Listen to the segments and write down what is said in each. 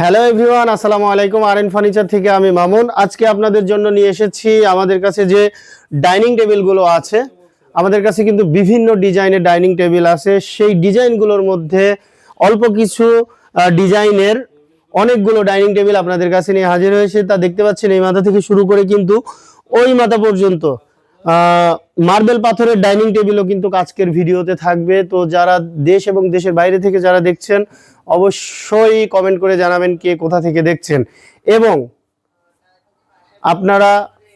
Hello everyone, আসসালামু আলাইকুম। আর N furniture থেকে আমি মামুন। আজকে আপনাদের জন্য নিয়ে এসেছি আমাদের কাছে যে ডাইনিং টেবিলগুলো আছে, আমাদের কাছে কিন্তু বিভিন্ন ডিজাইনের ডাইনিং টেবিল আছে। সেই ডিজাইনগুলোর মধ্যে অল্প কিছু ডিজাইনের অনেকগুলো ডাইনিং টেবিল আপনাদের কাছে নিয়ে হাজির হয়েছে। তা দেখতে পাচ্ছেন এই মাথা থেকে শুরু করে কিন্তু ওই মাথা পর্যন্ত। মার্বেল পাথরের ডাইনিং টেবিলও কিন্তু আজকের ভিডিওতে থাকবে। তো যারা দেশ এবং দেশের বাইরে থেকে যারা দেখছেন, অবশ্যই কমেন্ট করে জানাবেন কে কোথা থেকে দেখছেন। এবং আপনারা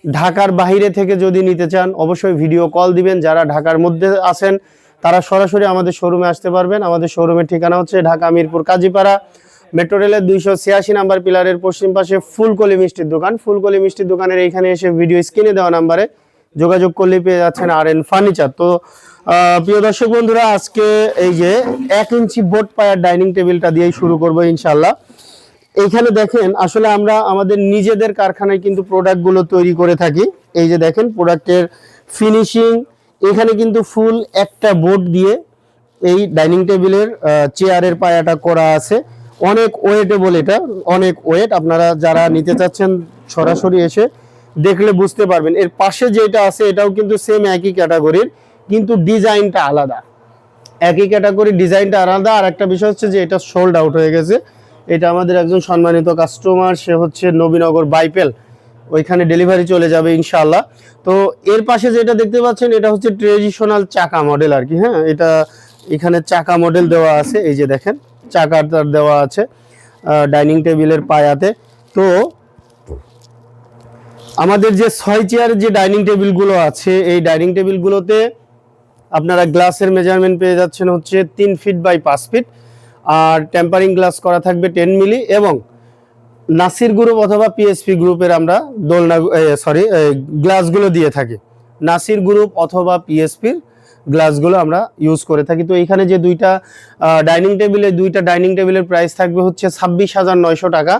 ঢাকার বাইরে থেকে যদি নিতে চান, অবশ্যই ভিডিও কল দিবেন। যারা ঢাকার মধ্যে আছেন, তারা সরাসরি আমাদের শোরুমে আসতে পারবেন। আমাদের শোরুমের ঠিকানা হচ্ছে ঢাকা মিরপুর কাজীপাড়া মেট্রো রেলের দুইশো ছিয়াশি নাম্বার পিলারের পশ্চিম পাশে ফুলকলি মিষ্টির দোকান। ফুলকলি মিষ্টির দোকানের এইখানে এসে ভিডিও স্ক্রিনে দেওয়া নাম্বারে যোগাযোগ করলে পেয়ে যাচ্ছেন আর এন ফার্নিচার তো প্রিয় দর্শক বন্ধুরা, আজকে এই যে এক ইঞ্চি বোট পায়ার ডাইনিং টেবিলটা দিয়েই শুরু করব ইনশাল্লাহ এইখানে দেখেন, আসলে আমরা আমাদের নিজেদের কারখানায় কিন্তু প্রোডাক্টগুলো তৈরি করে থাকি। এই যে দেখেন প্রোডাক্টের ফিনিশিং এখানে কিন্তু ফুল একটা বোর্ড দিয়ে এই ডাইনিং টেবিলের চেয়ারের পায়াটা করা আছে। অনেক ওয়েটেবল এটা, অনেক ওয়েট আপনারা যারা নিতে চাচ্ছেন, সরাসরি এসে দেখলে বুঝতে পারবেন। এর পাশে যেটা আছে, এটাও কিন্তু সেম একই ক্যাটাগরির কিন্তু ডিজাইনটা আলাদা। একই ক্যাটাগরি ডিজাইনটা আলাদা। আর একটা বিষয় হচ্ছে যে, এটা সোল্ড আউট হয়ে গেছে। এটা আমাদের একজন সম্মানিত কাস্টমার সে হচ্ছে নবীনগর বাইপেল। ওইখানে ডেলিভারি চলে যাবে ইনশাল্লাহ তো এর পাশে যেটা দেখতে পাচ্ছেন, এটা হচ্ছে ট্রেডিশনাল চাকা মডেল আর কি হ্যাঁ? এটা এখানে চাকা মডেল দেওয়া আছে। এই যে দেখেন চাকার তার দেওয়া আছে ডাইনিং টেবিলের পায়াতে। তো আমাদের যে ছয় চেয়ার যে ডাইনিং টেবিলগুলো আছে, এই ডাইনিং টেবিলগুলোতে আপনারা গ্লাসের মেজারমেন্ট পেয়ে যাচ্ছেন হচ্ছে তিন ফিট বাই পাঁচ ফিট আর টেম্পারিং গ্লাস করা থাকবে টেন মিলি এবং নাসির গ্রুপ অথবা পিএসপি গ্রুপের আমরা দোলনা সরি গ্লাসগুলো দিয়ে থাকি। নাসির গ্রুপ অথবা পিএসপির গ্লাসগুলো আমরা ইউজ করে থাকি। তো এখানে যে দুইটা ডাইনিং টেবিলে দুইটা ডাইনিং টেবিলের প্রাইস থাকবে হচ্ছে ছাব্বিশ হাজার নয়শো টাকা।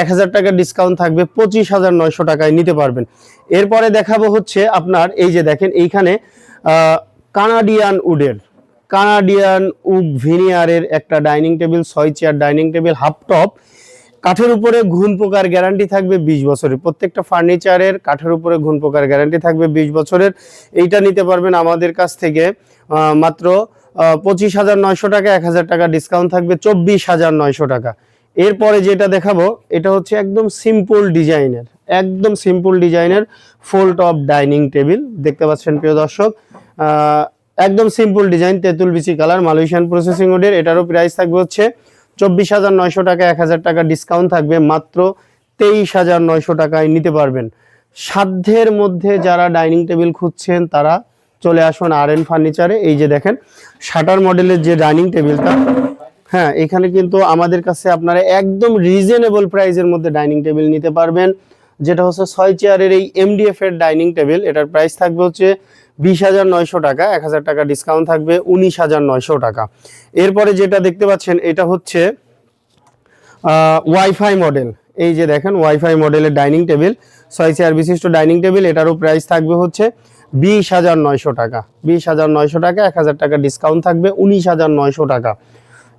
এক হাজার টাকা ডিসকাউন্ট থাকবে, পঁচিশ হাজার নয়শো টাকায় নিতে পারবেন। এরপরে দেখাবো হচ্ছে আপনার, এই যে দেখেন, এইখানে কানাডিয়ান উডের, কানাডিয়ান উড ভিনিয়ারের একটা ডাইনিং টেবিল, ছয় chair dining table, half top. কাঠের উপরে ঘুন পোকার গ্যারান্টি থাকবে বিশ বছরের। প্রত্যেকটা ফার্নিচারের কাঠের উপরে ঘুন পোকার গ্যারান্টি থাকবে বিশ বছরের। এইটা নিতে পারবেন আমাদের কাছ থেকে মাত্র পঁচিশ হাজার নয়শো টাকা, এক হাজার টাকা ডিসকাউন্ট থাকবে, চব্বিশ হাজার নয়শো টাকা। এরপরে যেটা দেখাবো, এটা হচ্ছে একদম সিম্পল ডিজাইনের একদম সিম্পল ডিজাইনের ফুল টপ ডাইনিং টেবিল দেখতে পাচ্ছেন প্রিয় দর্শক। একদম সিম্পল ডিজাইন তেঁতুল বিচি কালার, মালয়েশিয়ান প্রসেসিং ওডের এটারও প্রাইস থাকবে হচ্ছে চব্বিশ হাজার নয়শো টাকা, এক হাজার টাকা ডিসকাউন্ট থাকবে, মাত্র তেইশ হাজার নয়শো টাকায় নিতে পারবেন। সাধ্যের মধ্যে যারা ডাইনিং টেবিল খুঁজছেন, তারা চলে আসুন আর এন ফার্নিচারে এই যে দেখেন, শাটার মডেলের যে ডাইনিং টেবিলটা হ্যাঁ এখানে কিন্তু আমাদের কাছে আপনারা একদম রিজনেবল প্রাইসের মধ্যে ডাইনিং টেবিল নিতে পারবেন, যেটা হচ্ছে ছয় চেয়ারের এই এমডিএফ এর ডাইনিং টেবিল এটার প্রাইস থাকবে হচ্ছে বিশ হাজার নয়শো টাকা, এক হাজার টাকা ডিসকাউন্ট থাকবে উনিশ হাজার নয়শো টাকা। এরপরে যেটা দেখতে পাচ্ছেন, এটা হচ্ছে ওয়াইফাই মডেল এই যে দেখেন ওয়াইফাই মডেলের ডাইনিং টেবিল ছয় চেয়ার বিশিষ্ট ডাইনিং টেবিল এটারও প্রাইস থাকবে হচ্ছে বিশ হাজার নয়শো টাকা। বিশ হাজার নয়শো টাকা, এক হাজার টাকা ডিসকাউন্ট থাকবে উনিশ হাজার নয়শো টাকা।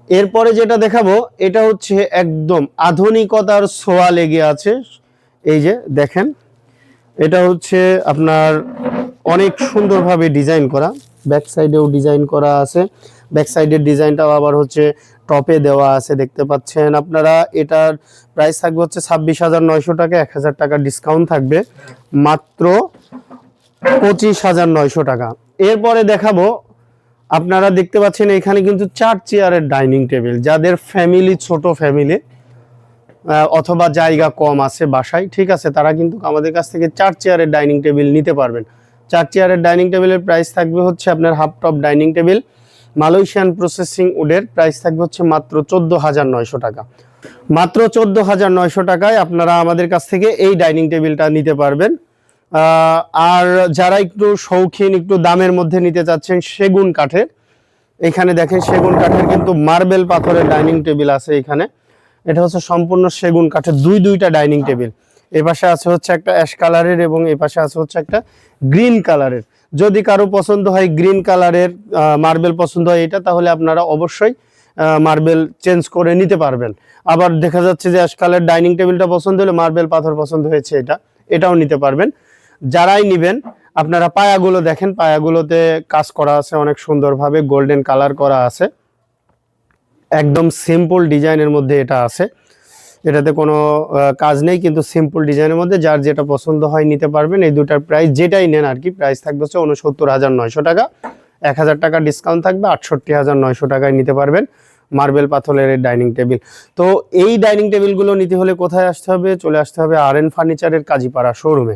এরপরে যেটা দেখাবো, এটা হচ্ছে একদম আধুনিকতার ছোঁয়া লেগে আছে। এই যে দেখেন, এটা হচ্ছে আপনার অনেক সুন্দরভাবে ডিজাইন করা। ব্যাক সাইডেও ডিজাইন করা আছে। ব্যাক সাইডের ডিজাইনটাও আবার হচ্ছে টপে দেওয়া আছে, দেখতে পাচ্ছেন আপনারা। এটার প্রাইস থাকবে হচ্ছে ছাব্বিশ হাজার নয়শো টাকা, এক হাজার টাকা ডিসকাউন্ট থাকবে। মাত্র পঁচিশ হাজার নয়শো টাকা। এরপরে দেখাবো আপনারা দেখতে পাচ্ছেন এখানে কিন্তু চার চেয়ারের ডাইনিং টেবিল, যাদের ফ্যামিলি, ছোট ফ্যামিলি অথবা জায়গা কম আছে বাসায়, ঠিক আছে, তারা কিন্তু আমাদের কাছ থেকে চার চেয়ারের ডাইনিং টেবিল নিতে পারবেন। চার চেয়ারের ডাইনিং টেবিলের প্রাইস থাকবে হচ্ছে আপনার half top dining table, Malaysian processing উডের price থাকবে হচ্ছে মাত্র চোদ্দ হাজার নয়শো টাকা। মাত্র চোদ্দ হাজার নয়শো টাকায় আপনারা আমাদের কাছ থেকে এই ডাইনিং টেবিলটা নিতে পারবেন। আর যারা একটু শৌখিন, একটু দামের মধ্যে নিতে চাচ্ছেন, সেগুন কাঠের। এখানে দেখেন সেগুন কাঠের কিন্তু মার্বেল পাথরের ডাইনিং টেবিল আছে এখানে। এটা হচ্ছে সম্পূর্ণ সেগুন কাঠের দুই, দুইটা ডাইনিং টেবিল। এ পাশে আছে হচ্ছে একটা অ্যাশ কালারের এবং এ পাশে আছে হচ্ছে একটা গ্রিন কালারের। যদি কারও পছন্দ হয় গ্রিন কালারের মার্বেল পছন্দ হয় এটা, তাহলে আপনারা অবশ্যই মার্বেল চেঞ্জ করে নিতে পারবেন। আবার দেখা যাচ্ছে যে অ্যাশ কালার ডাইনিং টেবিলটা পছন্দ হলে মার্বেল পাথর পছন্দ হয়েছে এটা, এটাও নিতে পারবেন। যারাই নিবেন, আপনারা পায়াগুলো দেখেন, পায়াগুলোতে কাজ করা আছে, অনেক সুন্দরভাবে গোল্ডেন কালার করা আছে। একদম সিম্পল ডিজাইনের মধ্যে এটা আছে। এটাতে কোনো কাজ নেই, কিন্তু সিম্পল ডিজাইনের মধ্যে যার যেটা পছন্দ হয় নিতে পারবেন। এই দুটার প্রাইস যেটাই নেন আর কি প্রাইস থাকবে হচ্ছে উনসত্তর হাজার নয়শো টাকা। এক হাজার টাকা ডিসকাউন্ট থাকবে, আটষট্টি হাজার নয়শো টাকায় নিতে পারবেন মার্বেল পাথরের ডাইনিং টেবিল তো এই ডাইনিং টেবিলগুলো নিতে হলে কোথায় আসতে হবে? চলে আসতে হবে আর এন ফার্নিচারের কাজীপাড়া শোরুমে